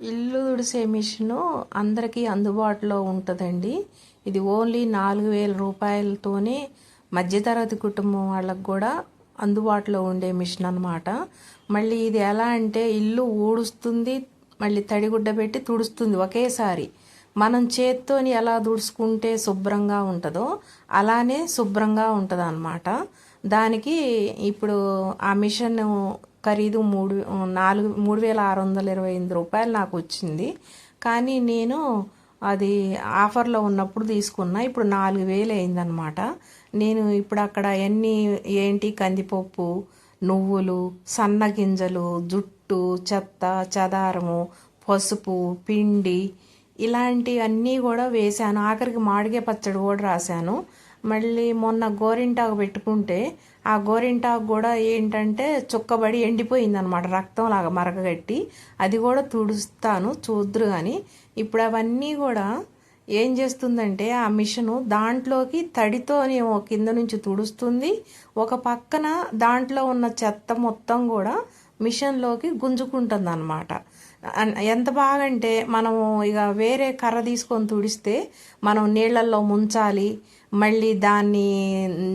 ఇల్లు తుడిసే మిషను అందరికీ అందుబాటులో ఉంటుందండి. ఇది ఓన్లీ నాలుగు వేల రూపాయలతోనే మధ్యతరగతి కుటుంబం వాళ్ళకు కూడా అందుబాటులో ఉండే మిషన్ అనమాట మళ్ళీ ఇది ఎలా అంటే ఇల్లు ఊడుస్తుంది మళ్ళీ తడిగుడ్డ పెట్టి తుడుస్తుంది ఒకేసారి. మనం చేత్తోని ఎలా తుడుచుకుంటే శుభ్రంగా ఉంటుందో అలానే శుభ్రంగా ఉంటుంది అనమాట దానికి ఇప్పుడు ఆ మిషన్ ఖరీదు మూడు నాలుగు మూడు వేల ఆరు వందల ఇరవై ఎనిమిది రూపాయలు నాకు వచ్చింది. కానీ నేను అది ఆఫర్లో ఉన్నప్పుడు తీసుకున్నా. ఇప్పుడు నాలుగు వేలు అయిందనమాట నేను ఇప్పుడు అక్కడ ఎన్ని ఏంటి కందిపప్పు నువ్వులు సన్న గింజలు జుట్టు చెత్త చదారము పసుపు పిండి ఇలాంటివన్నీ కూడా వేశాను. ఆఖరికి మాడిగే పచ్చడి కూడా రాశాను. మళ్ళీ మొన్న గోరింటాకు పెట్టుకుంటే ఆ గోరింటాకు కూడా ఏంటంటే చుక్కబడి ఎండిపోయింది అనమాట రక్తం లాగా అది కూడా తుడుస్తాను చూద్దరు కానీ ఇప్పుడు అవన్నీ కూడా ఏం చేస్తుందంటే ఆ మిషను దాంట్లోకి తడితోనేమో కింద నుంచి తుడుస్తుంది. ఒక పక్కన దాంట్లో ఉన్న చెత్త మొత్తం కూడా మిషన్లోకి గుంజుకుంటుంది అనమాట ఎంత బాగంటే మనము ఇక వేరే కర్ర తీసుకొని తుడిస్తే మనం నీళ్ళల్లో ముంచాలి మళ్ళీ దాన్ని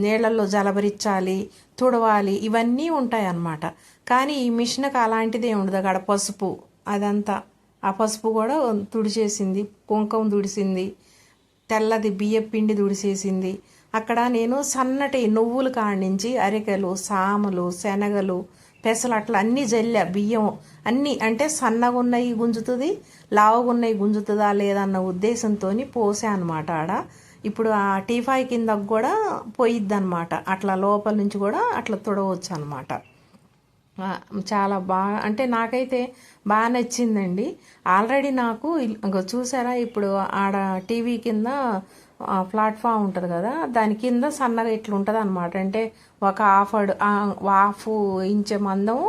నీళ్ళల్లో జలబరించాలి తుడవాలి ఇవన్నీ ఉంటాయి అన్నమాట కానీ ఈ మిషన్కి అలాంటిదే ఉండదు. అక్కడ పసుపు అదంతా. ఆ పసుపు కూడా తుడిచేసింది కుంకుమ తుడిసింది తెల్లది బియ్యం పిండి తుడిసేసింది. అక్కడ నేను సన్నటి నువ్వులు కాడించి అరికెలు సామలు శనగలు పెసలు అట్లా అన్నీ జల్లా. బియ్యం అన్నీ అంటే సన్నగా ఉన్నాయి గుంజుతుంది లావుగా ఉన్నాయి గుంజుతుందా లేదన్న ఉద్దేశంతో పోసా అనమాట ఆడ. ఇప్పుడు ఆ టీఫాయ్ కింద కూడా పోయిద్ది అనమాట అట్లా లోపల నుంచి కూడా అట్లా తుడవచ్చు అనమాట చాలా బాగా అంటే నాకైతే బాగా నచ్చిందండి. ఆల్రెడీ నాకు చూసారా? ఇప్పుడు ఆడ టీవీ కింద ప్లాట్ఫామ్ ఉంటుంది కదా దాని కింద సన్నగా ఇట్లా ఉంటుంది అనమాట అంటే ఒక హాఫ్ హాఫ్ ఇంచ్ మందం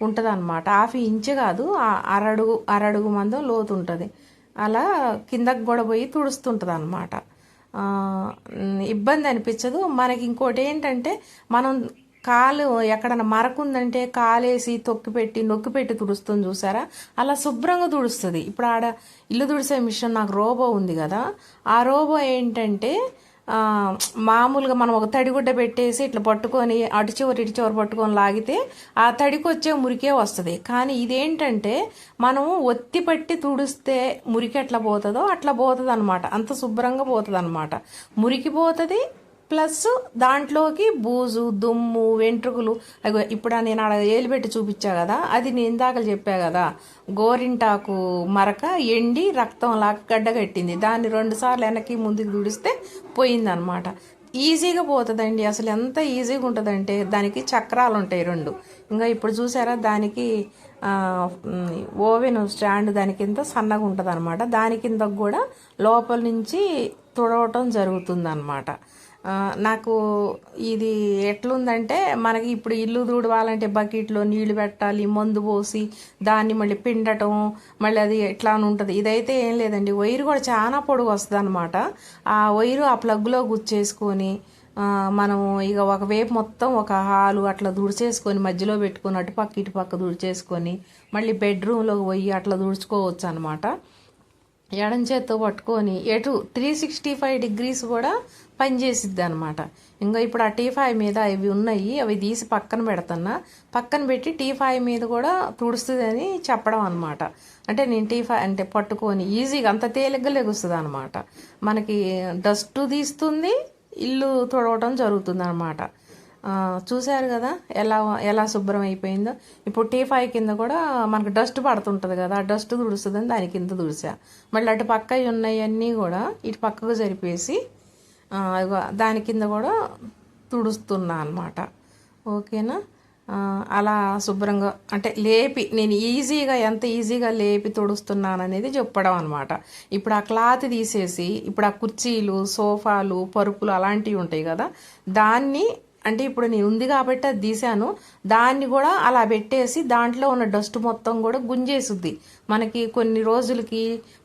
ఉంటుంది అనమాట హాఫ్ ఇంచ్ కాదు అరడుగు అరడుగు మందం లోతు ఉంటుంది అలా కిందకు కూడా పోయి తుడుస్తుంటుంది అనమాట ఇబ్బంది అనిపించదు. మనకి ఇంకోటి ఏంటంటే మనం కాలు ఎక్కడన్నా మరకుందంటే కాలేసి తొక్కి పెట్టి నొక్కి పెట్టి తుడుస్తుంది చూసారా? అలా శుభ్రంగా తుడుస్తుంది. ఇప్పుడు ఆడ ఇల్లు తుడిసే మిషన్ నాకు రోబో ఉంది కదా. ఆ రోబో ఏంటంటే మామూలుగా మనం ఒక తడిగుడ్డ పెట్టేసి ఇట్లా పట్టుకొని అటు చివరి ఇటు చివరి పట్టుకొని లాగితే ఆ తడికి వచ్చే మురికే వస్తుంది. కానీ ఇదేంటంటే మనము ఒత్తి పట్టి తుడిస్తే మురికి ఎట్లా పోతుందో అట్లా పోతుంది అనమాట అంత శుభ్రంగా పోతుంది అనమాట మురికి పోతుంది ప్లస్ దాంట్లోకి బూజు దుమ్ము వెంట్రుకలు. అవి ఇప్పుడు నేను ఆడ ఏలిపెట్టి చూపించా కదా అది నేను ఇందాక చెప్పా కదా గోరింటాకు మరక ఎండి రక్తం లాగా గడ్డగట్టింది దాన్ని రెండుసార్లు వెనక్కి ముందుకు దుడిస్తే పోయిందనమాట. ఈజీగా పోతుందండి. అసలు ఎంత ఈజీగా ఉంటుందంటే దానికి చక్రాలు ఉంటాయి రెండు. ఇంకా ఇప్పుడు చూసారా దానికి ఓవెన్ స్టాండ్ దాని కింద సన్నగా ఉంటుంది అనమాట దాని కింద కూడా లోపల నుంచి తుడవటం జరుగుతుంది అనమాట నాకు ఇది ఎట్లుందంటే మనకి ఇప్పుడు ఇల్లు దూడవాలంటే బకెట్లో నీళ్ళు పెట్టాలి మందు పోసి దాన్ని మళ్ళీ పిండటం మళ్ళీ అది ఎట్లా ఉంటుంది. ఇదైతే ఏం లేదండి వైరు కూడా చాలా పొడుగు వస్తుంది అనమాట ఆ వైరు ఆ ప్లగ్లో గుచ్చేసుకొని మనం ఇక ఒక వేపు మొత్తం ఒక హాలు అట్లా దుడిచేసుకొని మధ్యలో పెట్టుకుని అటుపక్క ఇటుపక్క దుడిచేసుకొని మళ్ళీ బెడ్రూమ్లోకి పోయి అట్లా దుడుచుకోవచ్చు అనమాట ఎడం చేత్తో పట్టుకొని ఎటు త్రీ సిక్స్టీ ఫైవ్ డిగ్రీస్ కూడా పనిచేసిద్ది అనమాట ఇంకా ఇప్పుడు ఆ టీ ఫైవ్ మీద అవి ఉన్నాయి అవి తీసి పక్కన పెడతన్నా పక్కన పెట్టి టీ ఫైవ్ మీద కూడా తుడుస్తుందని చెప్పడం అనమాట అంటే నేను టీ ఫైవ్ అంటే పట్టుకొని ఈజీగా అంత తేలిగ్గా లెగుస్తుంది అనమాట మనకి డస్ట్ తీస్తుంది ఇల్లు తుడవటం జరుగుతుంది అనమాట చూశారు కదా ఎలా ఎలా శుభ్రం అయిపోయిందో. ఇప్పుడు టీ ఫైవ్ కింద కూడా మనకు డస్ట్ పడుతుంటుంది కదా ఆ డస్ట్ తుడుస్తుందని దాని కింద తుడిసా మళ్ళీ అటు పక్క ఉన్నాయన్నీ కూడా ఇటు పక్కకు జరిపేసి దాని కింద కూడా తుడుస్తున్నా అనమాట ఓకేనా? అలా శుభ్రంగా అంటే లేపి నేను ఈజీగా ఎంత ఈజీగా లేపి తుడుస్తున్నాను అనేది చెప్పడం అనమాట ఇప్పుడు ఆ క్లాత్ తీసేసి ఇప్పుడు ఆ కుర్చీలు సోఫాలు పరుపులు అలాంటివి ఉంటాయి కదా దాన్ని అంటే ఇప్పుడు నేను ఉంది కాబట్టి అది తీసాను దాన్ని కూడా అలా పెట్టేసి దాంట్లో ఉన్న డస్ట్ మొత్తం కూడా గుంజేసుద్ది. మనకి కొన్ని రోజులకి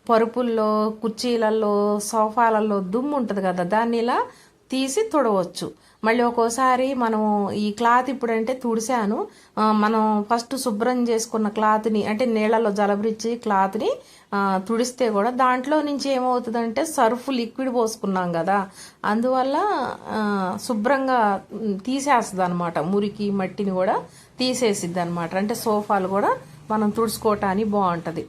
పరుపుల్లో కుర్చీలలో సోఫాలలో దుమ్ము ఉంటుంది కదా దాన్ని ఇలా తీసి తుడవచ్చు. మళ్ళీ ఒక్కోసారి మనం ఈ క్లాత్ ఇప్పుడంటే తుడిసాను మనం ఫస్ట్ శుభ్రం చేసుకున్న క్లాత్ని అంటే నీళ్ళలో జలబరిచి క్లాత్ని తుడిస్తే కూడా దాంట్లో నుంచి ఏమవుతుందంటే సర్ఫ్ లిక్విడ్ పోసుకున్నాం కదా. అందువల్ల శుభ్రంగా తీసేస్తుంది అనమాట మురికి మట్టిని కూడా తీసేసిద్ది అనమాట అంటే సోఫాలు కూడా మనం తుడుచుకోవటానికి బాగుంటుంది.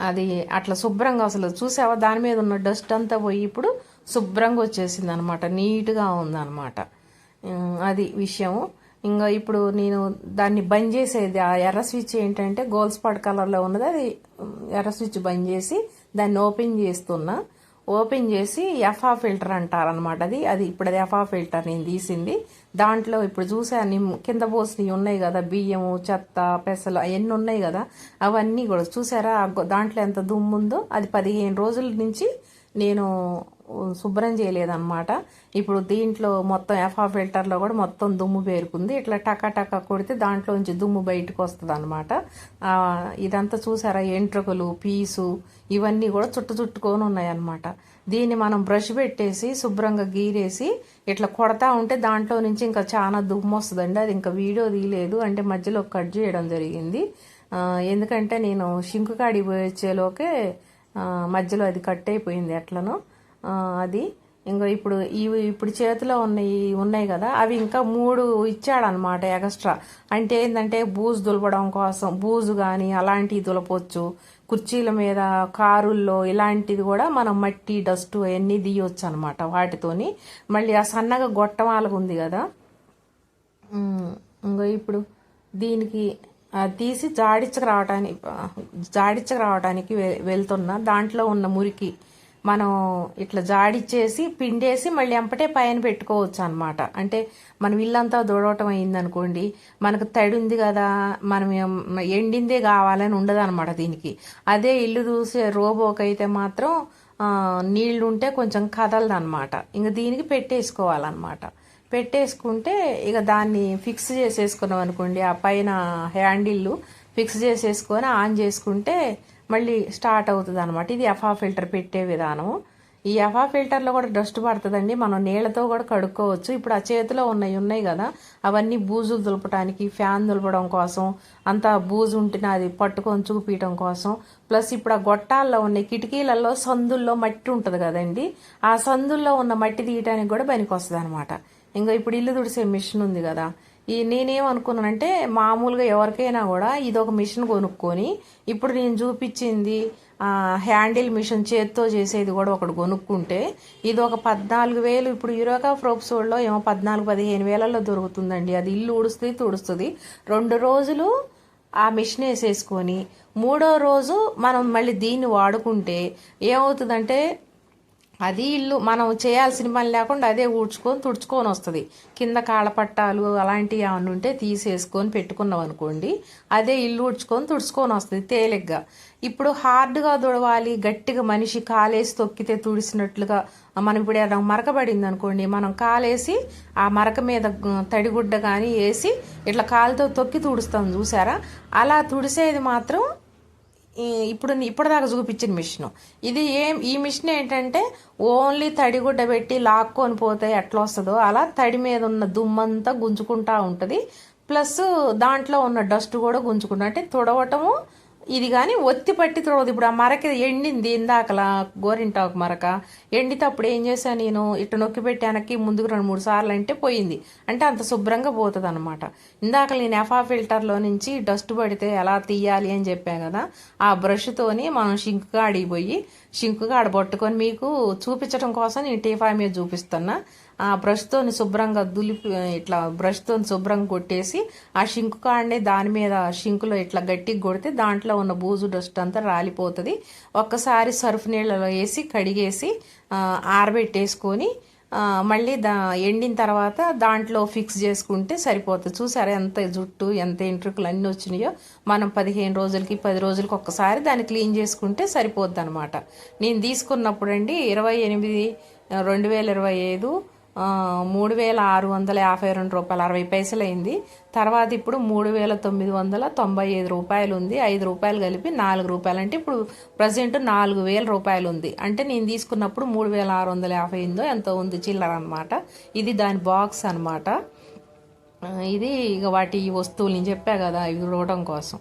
అది అట్లా శుభ్రంగా అసలు చూసావా? దాని మీద ఉన్న డస్ట్ అంతా పోయి ఇప్పుడు శుభ్రంగా వచ్చేసింది అనమాట నీట్గా ఉందన్నమాట అది విషయం ఇంకా ఇప్పుడు నేను దాన్ని బంద్ చేసేది ఆ ఎర్ర స్విచ్ ఏంటంటే గోల్డ్ కలర్లో ఉన్నది అది ఎర్ర స్విచ్ బంద్ చేసి దాన్ని ఓపెన్ చేస్తున్నా. ఓపెన్ చేసి ఎఫా ఫిల్టర్ అంటారనమాట అది. అది ఇప్పుడు అది ఎఫా ఫిల్టర్ నేను తీసింది. దాంట్లో ఇప్పుడు చూసాను కింద పోసినవి ఉన్నాయి కదా బియ్యము చెత్త పెసలు అవన్నీ ఉన్నాయి కదా. అవన్నీ కూడా చూసారా? దాంట్లో ఎంత దుమ్ము ఉందో అది పదిహేను రోజుల నుంచి నేను శుభ్రం చేయలేదన్నమాట. ఇప్పుడు దీంట్లో మొత్తం ఎఫా ఫిల్టర్లో కూడా మొత్తం దుమ్ము పేరుకుంది. ఇట్లా టకా టకా కొడితే దాంట్లోంచి దుమ్ము బయటకు వస్తుంది అనమాట ఇదంతా చూసారా? ఎంట్రుకలు పీసు ఇవన్నీ కూడా చుట్టు చుట్టుకొని ఉన్నాయన్నమాట. దీన్ని మనం బ్రష్ పెట్టేసి శుభ్రంగా గీరేసి ఇట్లా కొడతా ఉంటే దాంట్లో నుంచి ఇంకా చాలా దుమ్ము వస్తుందండి. అది ఇంకా వీడియో తీయలేదు. అంటే మధ్యలో కట్ చేయడం జరిగింది. ఎందుకంటే నేను షింకు కాడికి పోయి వచ్చేలోకే మధ్యలో అది కట్ అయిపోయింది ఎట్లనో అది. ఇంకా ఇప్పుడు ఇవి ఇప్పుడు చేతిలో ఉన్నాయి ఉన్నాయి కదా అవి ఇంకా మూడు ఇచ్చాడనమాట ఎక్స్ట్రా. అంటే ఏంటంటే బూజు దులపడం కోసం బూజు కానీ అలాంటివి దులపొచ్చు. కుర్చీల మీద కారుల్లో ఇలాంటిది కూడా మనం మట్టి డస్ట్ అవన్నీ తీయొచ్చు అనమాట వాటితోని. మళ్ళీ ఆ సన్నగా గొట్టమాలగా ఉంది కదా ఇంకా ఇంగో ఇప్పుడు దీనికి తీసి జాడించక రావటానికి జాడించక రావటానికి వె- వెళ్తున్నా దాంట్లో ఉన్న మురికి మనం ఇట్లా జాడిచ్చేసి పిండేసి మళ్ళీ ఎంపటే పైన పెట్టుకోవచ్చు అనమాట అంటే మనం ఇల్లంతా దూడవటం అయిందనుకోండి మనకు తడి ఉంది కదా మనం ఎండిందే కావాలని ఉండదు అనమాట దీనికి. అదే ఇల్లు చూసే రోబోకైతే మాత్రం నీళ్ళు ఉంటే కొంచెం కదలదనమాట ఇంక దీనికి పెట్టేసుకోవాలన్నమాట. పెట్టేసుకుంటే ఇక దాన్ని ఫిక్స్ చేసేసుకున్నాం అనుకోండి ఆ పైన హ్యాండిల్ ఫిక్స్ చేసేసుకొని ఆన్ చేసుకుంటే మళ్ళీ స్టార్ట్ అవుతుంది అనమాట ఇది ఎఫా ఫిల్టర్ పెట్టే విధానం ఈ ఎఫా ఫిల్టర్లో కూడా డస్ట్ పడుతుందండి. మనం నీళ్ళతో కూడా కడుక్కోవచ్చు. ఇప్పుడు ఆ చేతిలో ఉన్నాయి ఉన్నాయి కదా. అవన్నీ బూజులు దులపడానికి ఫ్యాన్ దులపడం కోసం అంతా బూజు ఉంటేనే అది పట్టుకొని చూపించడం కోసం. ప్లస్ ఇప్పుడు ఆ గొట్టాల్లో ఉన్న కిటికీలలో సందుల్లో మట్టి ఉంటుంది కదండి. ఆ సందుల్లో ఉన్న మట్టి తీయడానికి కూడా పనికి వస్తుంది అనమాట ఇంకా ఇప్పుడు ఇల్లు తుడిసే మిషన్ ఉంది కదా. ఈ నేనేమనుకున్నానంటే మామూలుగా ఎవరికైనా కూడా ఇది ఒక మిషన్ కొనుక్కొని ఇప్పుడు నేను చూపించింది హ్యాండిల్ మిషన్ చేత్తో చేసేది కూడా ఒకటి కొనుక్కుంటే ఇది ఒక పద్నాలుగు వేలు. ఇప్పుడు యూరోకా ఫ్రోప్సోడ్లో ఏమో పద్నాలుగు పదిహేను వేలలో దొరుకుతుందండి. అది ఇల్లు ఉడుస్తుంది తుడుస్తుంది. రెండు రోజులు ఆ మిషన్ వేసేసుకొని మూడో రోజు మనం మళ్ళీ దీన్ని వాడుకుంటే ఏమవుతుందంటే అది ఇల్లు మనం చేయాల్సిన పని లేకుండా అదే ఊడ్చుకొని తుడుచుకొని వస్తుంది. కింద కాళ్ళపట్టాలు అలాంటివి ఏమైనా ఉంటే తీసేసుకొని పెట్టుకున్నాం అనుకోండి అదే ఇల్లు ఊడ్చుకొని తుడుచుకొని వస్తుంది తేలిగ్గా. ఇప్పుడు హార్డ్గా తుడవాలి గట్టిగా మనిషి కాలేసి తొక్కితే తుడిసినట్లుగా మనం ఇప్పుడు ఏదైనా మరకబడింది అనుకోండి మనం కాలేసి ఆ మరక మీద తడిగుడ్డ కానీ వేసి ఇట్లా కాలుతో తొక్కి తుడుస్తాం చూసారా? అలా తుడిసేది మాత్రం ఇప్పుడు ఇప్పటిదాకా చూపించిన మిషన్. ఇది ఏం ఈ మిషన్ ఏంటంటే ఓన్లీ తడిగుడ్డ పెట్టి లాక్కొని పోతే ఎట్లా వస్తుందో అలా తడి మీద ఉన్న దుమ్మంతా గుంజుకుంటా ఉంటుంది. ప్లస్ దాంట్లో ఉన్న డస్ట్ కూడా గుంజుకుంటా అంటే తుడవటము ఇది కానీ ఒత్తి పట్టి తర్వాత ఇప్పుడు ఆ మరక ఎండింది ఇందాకలా గోరింటాకు మరక. ఎండితే అప్పుడు ఏం చేశాను నేను? ఇట్ట నొక్కి పెట్టానకి ముందుకు రెండు మూడు సార్లు అంటే పోయింది. అంటే అంత శుభ్రంగా పోతుంది అనమాట ఇందాక నేను ఎఫా ఫిల్టర్లో నుంచి డస్ట్ పడితే ఎలా తీయాలి అని చెప్పాను కదా ఆ బ్రష్తోని మనం షింక్ కాడికి పోయి షింక్ కాడ పట్టుకొని మీకు చూపించడం కోసం నేను టీఫా మీద చూపిస్తున్నా. ఆ బ్రష్తోని శుభ్రంగా దులిపి ఇట్లా బ్రష్తో శుభ్రంగా కొట్టేసి ఆ షింకు కాడనే దాని మీద షింకులో ఇట్లా గట్టిగా కొడితే దాంట్లో ఉన్న బూజు డస్ట్ అంతా రాలిపోతుంది. ఒక్కసారి సర్ఫ్ నీళ్ళలో వేసి కడిగేసి ఆరబెట్టేసుకొని మళ్ళీ దా ఎండిన తర్వాత దాంట్లో ఫిక్స్ చేసుకుంటే సరిపోతుంది. చూసారా ఎంత జుట్టు ఎంత ఎంట్రుకలు అన్నీ వచ్చినాయో? మనం పదిహేను రోజులకి పది రోజులకి ఒక్కసారి దాన్ని క్లీన్ చేసుకుంటే సరిపోద్ది అనమాట నేను తీసుకున్నప్పుడు అండి ఇరవై ఎనిమిది రెండు వేల ఇరవై ఐదు మూడు వేల ఆరు వందల యాభై రెండు రూపాయలు అరవై పైసలు అయింది. తర్వాత ఇప్పుడు మూడు వేల తొమ్మిది వందల తొంభై ఐదు రూపాయలు ఉంది ఐదు రూపాయలు కలిపి నాలుగు రూపాయలు. అంటే ఇప్పుడు ప్రజెంట్ నాలుగు వేల రూపాయలు ఉంది. అంటే నేను తీసుకున్నప్పుడు మూడు వేల ఆరు వందల యాభై ఎనిమిదో ఎంతో ఉంది చిల్లర అనమాట ఇది దాని బాక్స్ అనమాట ఇది ఇక వాటి వస్తువులు నేను చెప్పా కదా ఇవి చూడటం కోసం.